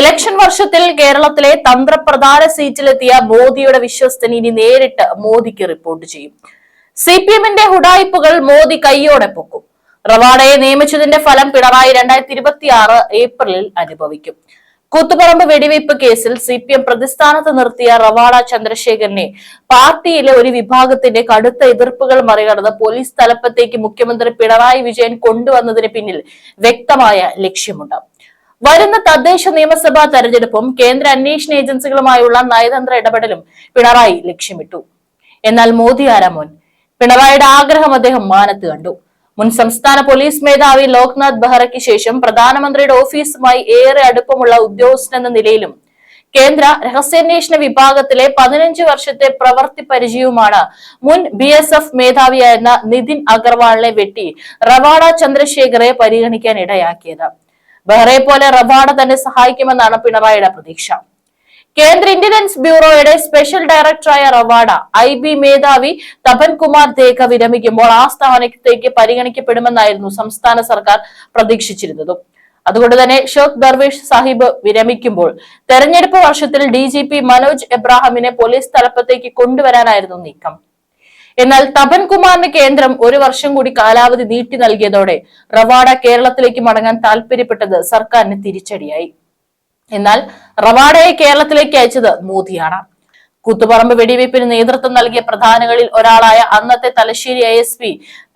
Election വർഷത്തിൽ കേരളത്തിലെ തന്ത്രപ്രധാന സീറ്റിലെത്തിയ മോദിയുടെ വിശ്വസ്തൻ ഇനി നേരിട്ട് മോദിക്ക് റിപ്പോർട്ട് ചെയ്യും. സി പി എമ്മിന്റെ ഹുഡായിപ്പുകൾ മോദി കൈയോടെ പൊക്കും. റവാഡയെ നിയമിച്ചതിന്റെ ഫലം പിണറായി രണ്ടായിരത്തി ഇരുപത്തി ആറ് ഏപ്രിലിൽ അനുഭവിക്കും. കൂത്തുപറമ്പ് വെടിവയ്പ് കേസിൽ സി പി എം പ്രതിസ്ഥാനത്ത് നിർത്തിയ റവാഡ ചന്ദ്രശേഖരനെ പാർട്ടിയിലെ ഒരു വിഭാഗത്തിന്റെ കടുത്ത എതിർപ്പുകൾ മറികടന്ന് പോലീസ് തലപ്പത്തേക്ക് മുഖ്യമന്ത്രി പിണറായി വിജയൻ കൊണ്ടുവന്നതിന് പിന്നിൽ വ്യക്തമായ ലക്ഷ്യമുണ്ട് വരുന്ന തദ്ദേശ നിയമസഭാ തെരഞ്ഞെടുപ്പും കേന്ദ്ര അന്വേഷണ ഏജൻസികളുമായുള്ള നയതന്ത്ര ഇടപെടലും പിണറായി ലക്ഷ്യമിട്ടു. എന്നാൽ മോദി ആരാമോൻ പിണറായിയുടെ ആഗ്രഹം അദ്ദേഹം മാനത്ത് കണ്ടു. മുൻ സംസ്ഥാന പോലീസ് മേധാവി ലോക്നാഥ് ബെഹ്റയ്ക്ക് ശേഷം പ്രധാനമന്ത്രിയുടെ ഓഫീസുമായി ഏറെ അടുപ്പമുള്ള ഉദ്യോഗസ്ഥൻ എന്ന നിലയിലും കേന്ദ്ര രഹസ്യാന്വേഷണ വിഭാഗത്തിലെ പതിനഞ്ച് വർഷത്തെ പ്രവൃത്തി പരിചയവുമാണ് മുൻ ബി എസ് എഫ് മേധാവിയായിരുന്ന നിതിൻ അഗർവാളിനെ വെട്ടി റവാഡ ചന്ദ്രശേഖറെ പരിഗണിക്കാൻ ഇടയാക്കിയത്. ബെഹ്റയെ പോലെ റവാഡ തന്നെ സഹായിക്കുമെന്നാണ് പിണറായിയുടെ പ്രതീക്ഷ. കേന്ദ്ര ഇന്റലിജൻസ് ബ്യൂറോയുടെ സ്പെഷ്യൽ ഡയറക്ടറായ റവാഡ ഐ ബി മേധാവി തപൻ കുമാർ ദേഖ വിരമിക്കുമ്പോൾ ആ സ്ഥാനത്തേക്ക് പരിഗണിക്കപ്പെടുമെന്നായിരുന്നു സംസ്ഥാന സർക്കാർ പ്രതീക്ഷിച്ചിരുന്നതും. അതുകൊണ്ട് തന്നെ ഷോഖ് ദർവേഷ് സാഹിബ് വിരമിക്കുമ്പോൾ തെരഞ്ഞെടുപ്പ് വർഷത്തിൽ ഡി മനോജ് എബ്രാഹിമിനെ പോലീസ് തലപ്പത്തേക്ക് കൊണ്ടുവരാനായിരുന്നു നീക്കം. എന്നാൽ തപൻ കുമാറിന് കേന്ദ്രം ഒരു വർഷം കൂടി കാലാവധി നീട്ടി നൽകിയതോടെ റവാഡ കേരളത്തിലേക്ക് മടങ്ങാൻ താല്പര്യപ്പെട്ടത് സർക്കാരിന് തിരിച്ചടിയായി. എന്നാൽ റവാഡയെ കേരളത്തിലേക്ക് അയച്ചത് മോദിയാണ്. കൂത്തുപറമ്പ് വെടിവയ്പ്പിന് നേതൃത്വം നൽകിയ പ്രധാനികളിൽ ഒരാളായ അന്നത്തെ Thalassery I S P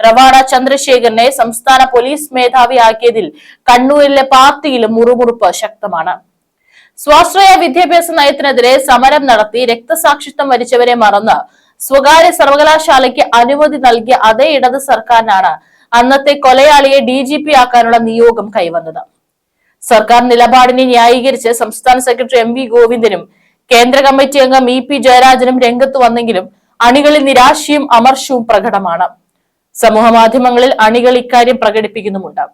Ravada ചന്ദ്രശേഖരനെ സംസ്ഥാന പോലീസ് മേധാവിയാക്കിയതിൽ കണ്ണൂരിലെ പാർട്ടിയിലും മുറുമുറുപ്പ് ശക്തമാണ്. സ്വാശ്രയ വിദ്യാഭ്യാസ നയത്തിനെതിരെ സമരം നടത്തി രക്തസാക്ഷിത്വം വരിച്ചവരെ മറന്ന് സ്വകാര്യ സർവകലാശാലയ്ക്ക് അനുമതി നൽകിയ അതേ ഇടത് സർക്കാരിനാണ് അന്നത്തെ കൊലയാളിയെ ഡി ജി പി ആക്കാനുള്ള നിയോഗം കൈവന്നത്. സർക്കാർ നിലപാടിനെ ന്യായീകരിച്ച് സംസ്ഥാന സെക്രട്ടറി എം വി ഗോവിന്ദനും കേന്ദ്ര കമ്മിറ്റി അംഗം ഇ പി ജയരാജനും രംഗത്ത് വന്നെങ്കിലും അണികളിൽ നിരാശയും അമർഷവും പ്രകടമാണ്. സമൂഹ മാധ്യമങ്ങളിൽ അണികൾ ഇക്കാര്യം പ്രകടിപ്പിക്കുന്നുമുണ്ട്.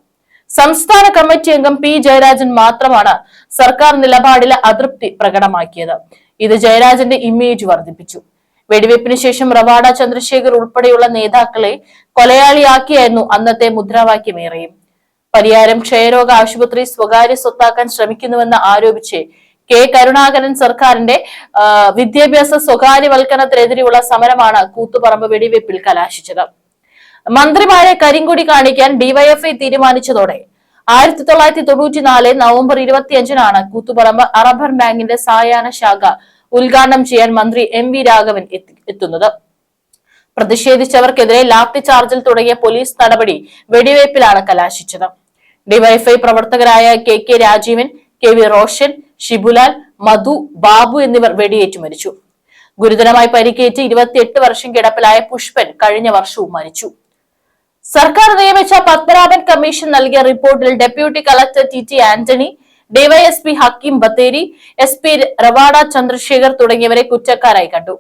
സംസ്ഥാന കമ്മിറ്റി അംഗം പി ജയരാജൻ മാത്രമാണ് സർക്കാർ നിലപാടിലെ അതൃപ്തി പ്രകടമാക്കിയത്. ഇത് ജയരാജന്റെ ഇമേജ് വർദ്ധിപ്പിച്ചു. വെടിവയ്പ്പിന് ശേഷം റവാഡ ചന്ദ്രശേഖർ ഉൾപ്പെടെയുള്ള നേതാക്കളെ കൊലയാളിയാക്കിയായിരുന്നു അന്നത്തെ മുദ്രാവാക്യമേറെയും. പരിയാരം ക്ഷയരോഗ ആശുപത്രി സ്വകാര്യ സ്വത്താക്കാൻ ശ്രമിക്കുന്നുവെന്ന് ആരോപിച്ച് കെ കരുണാകരൻ സർക്കാരിന്റെ വിദ്യാഭ്യാസ സ്വകാര്യവൽക്കരണത്തിനെതിരെയുള്ള സമരമാണ് കൂത്തുപറമ്പ് വെടിവെപ്പിൽ കലാശിച്ചത്. മന്ത്രിമാരെ കരിങ്കൊടി കാണിക്കാൻ ഡിവൈഎഫ്ഐ തീരുമാനിച്ചതോടെ ആയിരത്തി തൊള്ളായിരത്തി തൊണ്ണൂറ്റിനാല് നവംബർ ഇരുപത്തിയഞ്ചിനാണ് കൂത്തുപറമ്പ് അറബൻ ബാങ്കിന്റെ സായാഹ്ന ശാഖ ഉദ്ഘാടനം ചെയ്യാൻ മന്ത്രി എം വി രാഘവൻ എത്തുന്നത്. പ്രതിഷേധിച്ചവർക്കെതിരെ ലാത്തി ചാർജിൽ തുടങ്ങിയ പോലീസ് നടപടി വെടിവയ്പിലാണ് കലാശിച്ചത്. ഡിവൈഫൈ പ്രവർത്തകരായ K K Rajeevan K V Roshan Shibulal Madhu Babu എന്നിവർ വെടിയേറ്റു മരിച്ചു. ഗുരുതരമായി പരിക്കേറ്റ് ഇരുപത്തിയെട്ട് വർഷം കിടപ്പിലായ പുഷ്പൻ കഴിഞ്ഞ വർഷവും മരിച്ചു. സർക്കാർ നിയമിച്ച പത്മനാഭൻ കമ്മീഷൻ നൽകിയ റിപ്പോർട്ടിൽ deputy collector T T Antony DYSP Hakeem Bathery S P Ravada Chandrashekhar തുടങ്ങിയവരെ കുറ്റക്കാരായി കണ്ടു.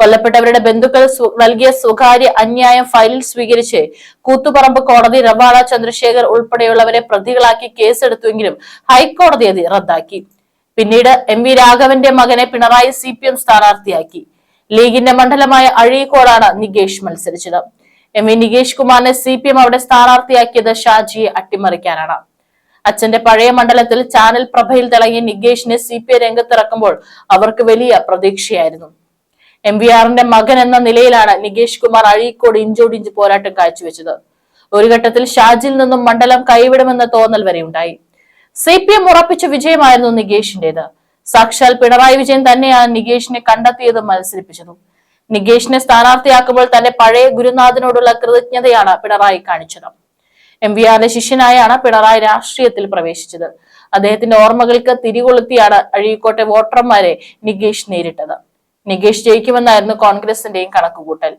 കൊല്ലപ്പെട്ടവരുടെ ബന്ധുക്കൾ നൽകിയ സ്വകാര്യ അന്യായം ഫയലിൽ സ്വീകരിച്ച് കൂത്തുപറമ്പ് കോടതി റവാഡ ചന്ദ്രശേഖർ ഉൾപ്പെടെയുള്ളവരെ പ്രതികളാക്കി കേസെടുത്തുവെങ്കിലും ഹൈക്കോടതി അത് റദ്ദാക്കി. പിന്നീട് എം വി രാഘവന്റെ മകനെ പിണറായി സി പി എം സ്ഥാനാർത്ഥിയാക്കി. ലീഗിന്റെ മണ്ഡലമായ അഴീക്കോടാണ് നികേഷ് മത്സരിച്ചത്. എം വി നികേഷ് കുമാറിനെ സി പി എം അവിടെ സ്ഥാനാർത്ഥിയാക്കിയത് ഷാജിയെ അട്ടിമറിക്കാനാണ്. അച്ഛന്റെ പഴയ മണ്ഡലത്തിൽ ചാനൽ പ്രഭയിൽ തിളങ്ങിയ നികേഷിനെ സി പി ഐ രംഗത്തിറക്കുമ്പോൾ അവർക്ക് വലിയ പ്രതീക്ഷയായിരുന്നു. എം വി ആറിന്റെ മകൻ എന്ന നിലയിലാണ് നികേഷ് കുമാർ അഴീക്കോട് ഇഞ്ചോടിഞ്ച് പോരാട്ടം കാഴ്ചവെച്ചത്. ഒരു ഘട്ടത്തിൽ ഷാജിൽ നിന്നും മണ്ഡലം കൈവിടുമെന്ന തോന്നൽ വരെ ഉണ്ടായി. സി പി എം ഉറപ്പിച്ച വിജയമായിരുന്നു നികേഷിന്റേത്. സാക്ഷാൽ പിണറായി വിജയൻ തന്നെയാണ് നികേഷിനെ കണ്ടെത്തിയതും മത്സരിപ്പിച്ചതും. നികേഷിനെ സ്ഥാനാർത്ഥിയാക്കുമ്പോൾ തന്റെ പഴയ ഗുരുനാഥനോടുള്ള കൃതജ്ഞതയാണ് പിണറായി കാണിച്ചത്. എം വി ആറിന്റെ ശിഷ്യനായാണ് പിണറായി രാഷ്ട്രീയത്തിൽ പ്രവേശിച്ചത്. അദ്ദേഹത്തിന്റെ ഓർമ്മകൾക്ക് തിരികൊളുത്തിയാണ് അഴീക്കോട്ടെ വോട്ടർമാരെ നികേഷ് നേരിട്ടത്. നികേഷ് ജയിക്കുമെന്നായിരുന്നു കോൺഗ്രസിന്റെയും കണക്കുകൂട്ടൽ.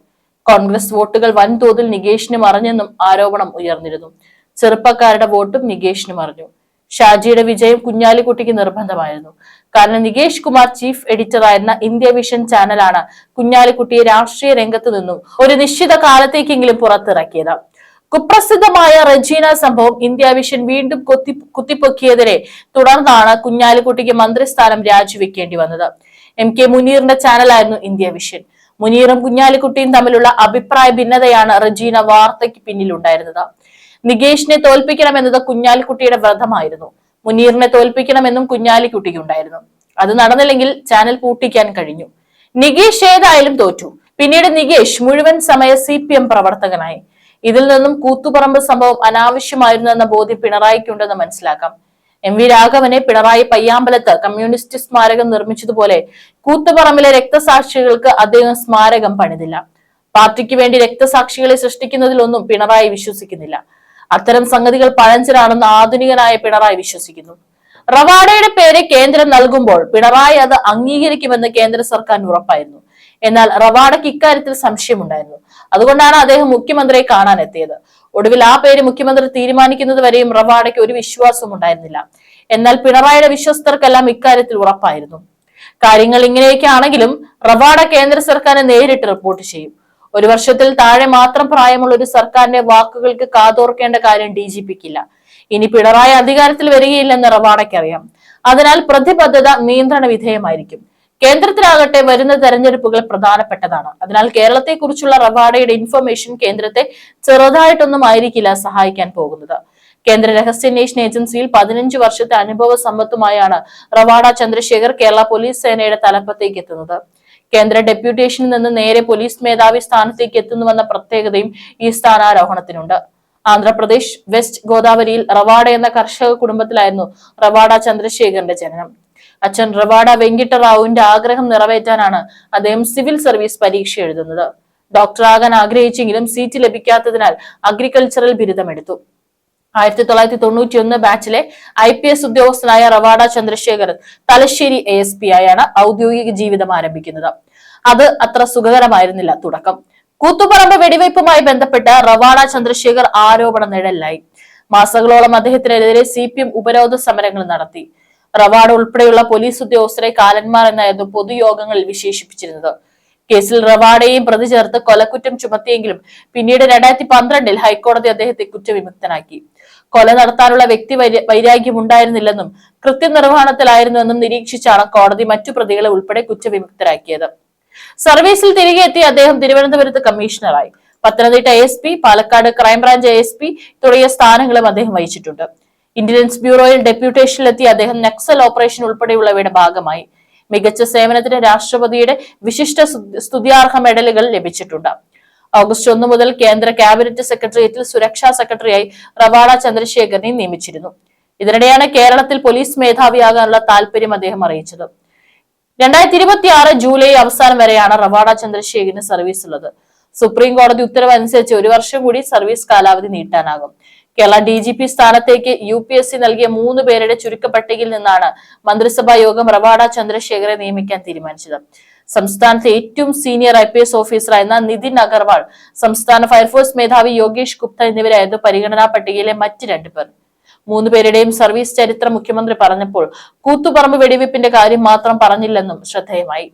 കോൺഗ്രസ് വോട്ടുകൾ വൻതോതിൽ നികേഷിന് മറിഞ്ഞെന്നും ആരോപണം ഉയർന്നിരുന്നു. ചെറുപ്പക്കാരുടെ വോട്ടും നികേഷിന് മറിഞ്ഞു ഷാജിയുടെ വിജയം കുഞ്ഞാലിക്കുട്ടിക്ക് നിർബന്ധമായിരുന്നു. കാരണം നികേഷ് കുമാർ ചീഫ് എഡിറ്ററായിരുന്ന ഇന്ത്യ വിഷൻ ചാനലാണ് കുഞ്ഞാലിക്കുട്ടിയെ രാഷ്ട്രീയ രംഗത്ത് നിന്നും ഒരു നിശ്ചിത കാലത്തേക്കെങ്കിലും പുറത്തിറക്കിയത്. കുപ്രസിദ്ധമായ റജീന സംഭവം ഇന്ത്യ വിഷൻ വീണ്ടും കുത്തി കുത്തിപ്പൊക്കിയതിനെ തുടർന്നാണ് കുഞ്ഞാലിക്കുട്ടിക്ക് മന്ത്രിസ്ഥാനം രാജിവെക്കേണ്ടി വന്നത്. എം കെ മുനീറിന്റെ ചാനലായിരുന്നു ഇന്ത്യ വിഷൻ. മുനീറും കുഞ്ഞാലിക്കുട്ടിയും തമ്മിലുള്ള അഭിപ്രായ ഭിന്നതയാണ് റജീന വാർത്തയ്ക്ക് പിന്നിലുണ്ടായിരുന്നത്. നികേഷിനെ തോൽപ്പിക്കണമെന്നത് കുഞ്ഞാലിക്കുട്ടിയുടെ വ്രതമായിരുന്നു. മുനീറിനെ തോൽപ്പിക്കണമെന്നും കുഞ്ഞാലിക്കുട്ടിക്കുണ്ടായിരുന്നു. അത് നടന്നില്ലെങ്കിൽ ചാനൽ പൂട്ടിക്കാൻ കഴിഞ്ഞു. നികേഷ് ഏതായാലും തോറ്റു. പിന്നീട് നികേഷ് മുഴുവൻ സമയ സി പി എം പ്രവർത്തകനായി. ഇതിൽ നിന്നും കൂത്തുപറമ്പ് സംഭവം അനാവശ്യമായിരുന്നു എന്ന ബോധ്യം പിണറായിക്കുണ്ടെന്ന് മനസ്സിലാക്കാം. എം വി രാഘവനെ പിണറായി പയ്യാമ്പലത്ത് കമ്മ്യൂണിസ്റ്റ് സ്മാരകം നിർമ്മിച്ചതുപോലെ കൂത്തുപറമ്പിലെ രക്തസാക്ഷികൾക്ക് അദ്ദേഹം സ്മാരകം പണിതില്ല. പാർട്ടിക്ക് വേണ്ടി രക്തസാക്ഷികളെ സൃഷ്ടിക്കുന്നതിലൊന്നും പിണറായി വിശ്വസിക്കുന്നില്ല. അത്തരം സംഗതികൾ പഴഞ്ചനാണെന്ന് ആധുനികനായ പിണറായി വിശ്വസിക്കുന്നു. റവാഡയുടെ പേര് കേന്ദ്രം നൽകുമ്പോൾ പിണറായി അത് അംഗീകരിക്കുമെന്ന് കേന്ദ്ര സർക്കാരിന് ഉറപ്പായിരുന്നു. എന്നാൽ റവാഡയ്ക്ക് ഇക്കാര്യത്തിൽ സംശയമുണ്ടായിരുന്നു. അതുകൊണ്ടാണ് അദ്ദേഹം മുഖ്യമന്ത്രിയെ കാണാൻ എത്തിയത് ഒടുവിൽ ആ പേര് മുഖ്യമന്ത്രി തീരുമാനിക്കുന്നത് വരെയും റവാഡയ്ക്ക് ഒരു വിശ്വാസവും ഉണ്ടായിരുന്നില്ല. എന്നാൽ പിണറായിയുടെ വിശ്വസ്തർക്കെല്ലാം ഇക്കാര്യത്തിൽ ഉറപ്പായിരുന്നു. കാര്യങ്ങൾ ഇങ്ങനെയൊക്കെ ആണെങ്കിലും റവാഡ കേന്ദ്ര സർക്കാരിനെ നേരിട്ട് റിപ്പോർട്ട് ചെയ്യും. ഒരു വർഷത്തിൽ താഴെ മാത്രം പ്രായമുള്ള ഒരു സർക്കാരിന്റെ വാക്കുകൾക്ക് കാതോർക്കേണ്ട കാര്യം ഡി ജി പിക്കില്ല. ഇനി പിണറായി അധികാരത്തിൽ വരികയില്ലെന്ന് റവാഡയ്ക്കറിയാം. അതിനാൽ പ്രതിബദ്ധത നിയന്ത്രണ വിധേയമായിരിക്കും. കേന്ദ്രത്തിലാകട്ടെ വരുന്ന തെരഞ്ഞെടുപ്പുകൾ പ്രധാനപ്പെട്ടതാണ്. അതിനാൽ കേരളത്തെക്കുറിച്ചുള്ള റവാഡയുടെ ഇൻഫർമേഷൻ കേന്ദ്രത്തെ ചെറുതായിട്ടൊന്നും ആയിരിക്കില്ല സഹായിക്കാൻ പോകുന്നത്. കേന്ദ്ര രഹസ്യാന്വേഷണ ഏജൻസിയിൽ പതിനഞ്ച് വർഷത്തെ അനുഭവ സമ്പത്തുമായാണ് റവാഡ ചന്ദ്രശേഖർ കേരള പോലീസ് സേനയുടെ തലപ്പത്തേക്ക് എത്തുന്നത്. കേന്ദ്ര ഡെപ്യൂട്ടേഷനിൽ നിന്ന് നേരെ പോലീസ് മേധാവി സ്ഥാനത്തേക്ക് എത്തുന്നുവെന്ന പ്രത്യേകതയും ഈ സ്ഥാനാരോഹണത്തിനുണ്ട്. ആന്ധ്രാപ്രദേശ് വെസ്റ്റ് ഗോദാവരിയിൽ റവാഡ എന്ന കർഷക കുടുംബത്തിലായിരുന്നു റവാഡ ചന്ദ്രശേഖറിന്റെ ജനനം. അച്ഛൻ റവാഡ വെങ്കിട്ടറാവുവിന്റെ ആഗ്രഹം നിറവേറ്റാനാണ് അദ്ദേഹം സിവിൽ സർവീസ് പരീക്ഷ എഴുതുന്നത്. ഡോക്ടറാകാൻ ആഗ്രഹിച്ചെങ്കിലും സീറ്റ് ലഭിക്കാത്തതിനാൽ അഗ്രികൾച്ചറൽ ബിരുദമെടുത്തു. ആയിരത്തി തൊള്ളായിരത്തി തൊണ്ണൂറ്റി ഒന്ന് ബാച്ചിലെ ഐ പി എസ് ഉദ്യോഗസ്ഥനായ Ravada Chandrasekharan Thalassery A S P ആയാണ് ഔദ്യോഗിക ജീവിതം ആരംഭിക്കുന്നത്. അത് അത്ര സുഖകരമായിരുന്നില്ല തുടക്കം. കൂത്തുപറമ്പ് വെടിവയ്പുമായി ബന്ധപ്പെട്ട് റവാഡ ചന്ദ്രശേഖർ ആരോപണ നിഴലിലായി. മാസങ്ങളോളം അദ്ദേഹത്തിനെതിരെ സി പി എം ഉപരോധ സമരങ്ങൾ നടത്തി. റവാഡ ഉൾപ്പെടെയുള്ള പോലീസ് ഉദ്യോഗസ്ഥരെ കാലന്മാർ എന്നായിരുന്നു പൊതുയോഗങ്ങളിൽ വിശേഷിപ്പിച്ചിരുന്നത്. കേസിൽ റവാഡയെയും പ്രതി ചേർത്ത് കൊലക്കുറ്റം ചുമത്തിയെങ്കിലും പിന്നീട് രണ്ടായിരത്തി പന്ത്രണ്ടിൽ ഹൈക്കോടതി അദ്ദേഹത്തെ കുറ്റവിമുക്തനാക്കി. കൊല നടത്താനുള്ള വ്യക്തി വൈരാഗ്യം ഉണ്ടായിരുന്നില്ലെന്നും കൃത്യനിർവഹണത്തിലായിരുന്നുവെന്നും നിരീക്ഷിച്ചാണ് കോടതി മറ്റു പ്രതികളെ ഉൾപ്പെടെ കുറ്റവിമുക്തരാക്കിയത്. സർവീസിൽ തിരികെ എത്തിയ അദ്ദേഹം തിരുവനന്തപുരത്ത് കമ്മീഷണറായി. Pathanamthitta S P Palakkad crime branch S P തുടങ്ങിയ സ്ഥാനങ്ങളും അദ്ദേഹം വഹിച്ചിട്ടുണ്ട്. ഇന്റലിജൻസ് ബ്യൂറോയിൽ ഡെപ്യൂട്ടേഷനിലെത്തിയ അദ്ദേഹം നക്സൽ ഓപ്പറേഷൻ ഉൾപ്പെടെയുള്ളവയുടെ ഭാഗമായി. മികച്ച സേവനത്തിന് രാഷ്ട്രപതിയുടെ വിശിഷ്ട സ്തുതിയാർഹ മെഡലുകൾ ലഭിച്ചിട്ടുണ്ട്. ഓഗസ്റ്റ് ഒന്ന് മുതൽ കേന്ദ്ര ക്യാബിനറ്റ് സെക്രട്ടേറിയറ്റിൽ സുരക്ഷാ സെക്രട്ടറിയായി റവാഡ ചന്ദ്രശേഖരനെ നിയമിച്ചിരുന്നു. ഇതിനിടെയാണ് കേരളത്തിൽ പോലീസ് മേധാവിയാകാനുള്ള താല്പര്യം അദ്ദേഹം അറിയിച്ചത്. രണ്ടായിരത്തി ഇരുപത്തി ആറ് ജൂലൈ അവസാനം വരെയാണ് റവാഡ ചന്ദ്രശേഖരന് സർവീസ് ഉള്ളത് സുപ്രീം കോടതി ഉത്തരവ് അനുസരിച്ച് ഒരു വർഷം കൂടി സർവീസ് കാലാവധി നീട്ടാനാകും. കേരള ഡി ജി പി സ്ഥാനത്തേക്ക് യു പി എസ് സി നൽകിയ മൂന്ന് പേരുടെ ചുരുക്കപ്പട്ടികയിൽ നിന്നാണ് മന്ത്രിസഭാ യോഗം റവാഡ ചന്ദ്രശേഖരെ നിയമിക്കാൻ തീരുമാനിച്ചത്. സംസ്ഥാനത്തെ ഏറ്റവും സീനിയർ ഐ പി എസ് ഓഫീസറായിരുന്ന നിതിൻ അഗർവാൾ സംസ്ഥാന ഫയർഫോഴ്സ് മേധാവി യോഗേഷ് ഗുപ്ത എന്നിവരായിരുന്നു പരിഗണനാ പട്ടികയിലെ മറ്റ് രണ്ടുപേർ മൂന്ന് പേരുടെയും സർവീസ് ചരിത്രം മുഖ്യമന്ത്രി പറഞ്ഞപ്പോൾ കൂത്തുപറമ്പ് വെടിവെപ്പിന്റെ കാര്യം മാത്രം പറഞ്ഞില്ലെന്നും ശ്രദ്ധേയമായി.